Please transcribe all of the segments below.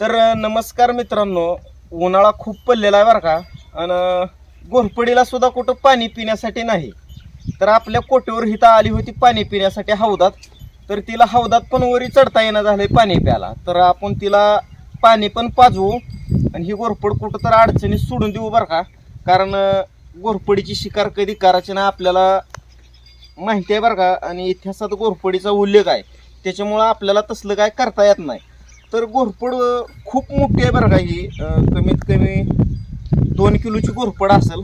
तर नमस्कार मित्रांनो. उन्हाळा खूप पडलेला आहे बरं का. आणि घोरपडीला सुद्धा कुठं पाणी पिण्यासाठी नाही. तर आपल्या कोटेवर हिता आली होती पाणी पिण्यासाठी हौदात. तर तिला हौदात पण वरी चढता येणं झालंय पाणी प्यायला. तर आपण तिला पाणी पण पाजवू. आणि ही घोरपड कुठं तर अडचणीत सोडून देऊ बरं का. कारण घोरपडीची शिकार कधी करायची ना आपल्याला माहिती आहे बरं का. आणि इतिहासात घोरपडीचा उल्लेख आहे. त्याच्यामुळं आपल्याला तसलं काय करता येत नाही. तर घोरपड खूप मोठी आहे बरं का ही. कमीत कमी दोन किलोची घोरपड असेल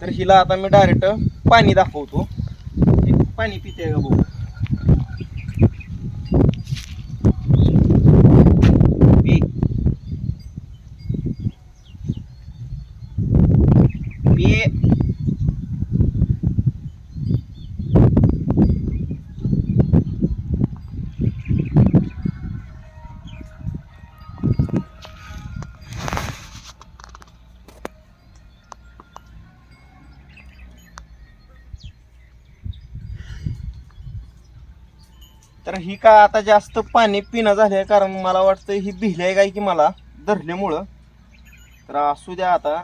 तर हिला आता मी डायरेक्ट पाणी दाखवतो. पाणी पिते का बघू. मी तर ही का आता जास्त पाणी पिणं झालंय? कारण मला वाटतं ही भिलंय काय की मला धरल्यामुळं. तर असू द्या आता.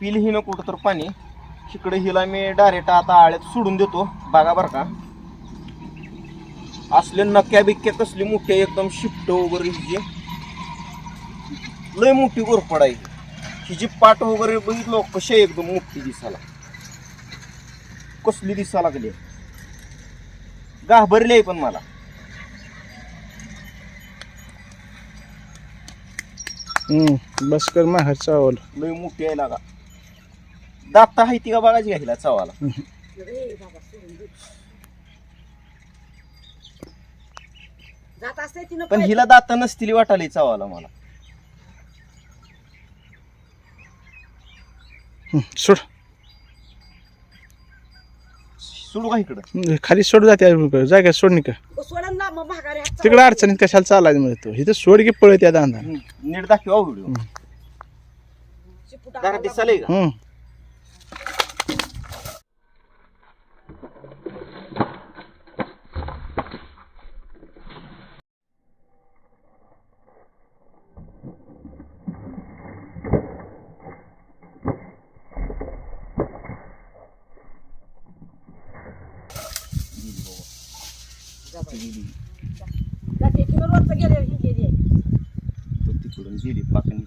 पिल ही न कुठं तर पाणी. तिकडे हिला मी डायरेक्ट आता आळ्यात सोडून देतो. बघा बरं का. असले नक्या बिक्या कसली मोठी आहे, एकदम शिफ्ट वगैरे हिची लय मोठी गोरपड आहे ही. हिची पाट वगैरे बघितलं कशी आहे एकदम मोठी दिसायला. कसली दिसा लागली. घाबरली आहे पण मला. हम्म बस कर माहेर चावल. लय मोठी आहे लागा. दात आहे ती का बघायची घ्यायला चवाला जात असते तिनं पण हिला दात नसतील वाटाली चवाला मला. सोड. सोडू का इकडं? खाली सोड जाते जागा सोड का सोडून ना मग महागारी हात तिकडे अडचणीत कशाला चालायचं मिळतो इथं सोड की पळत या दांदा हम्म, नीट दाखवा व्हिडिओ. जरा का? हम्म. गेली. तिकडून गेली पाकणी